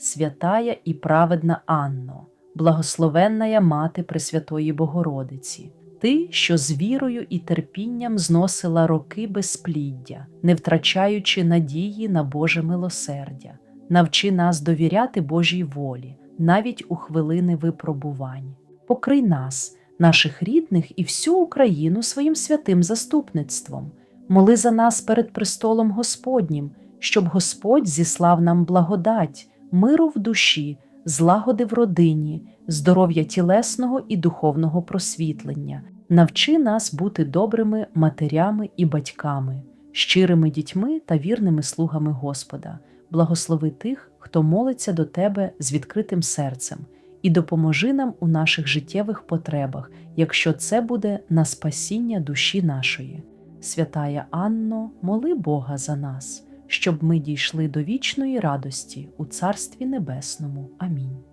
святая і праведна Анно, благословенная Мати Пресвятої Богородиці, ти, що з вірою і терпінням зносила роки безпліддя, не втрачаючи надії на Боже милосердя, навчи нас довіряти Божій волі, навіть у хвилини випробувань. Покрий нас, наших рідних і всю Україну своїм святим заступництвом. Моли за нас перед престолом Господнім, щоб Господь зіслав нам благодать, миру в душі, злагоди в родині, здоров'я тілесного і духовного просвітлення. Навчи нас бути добрими матерями і батьками, щирими дітьми та вірними слугами Господа. Благослови тих, хто молиться до Тебе з відкритим серцем, і допоможи нам у наших життєвих потребах, якщо це буде на спасіння душі нашої. Святая Анно, моли Бога за нас, щоб ми дійшли до вічної радості у Царстві Небесному. Амінь.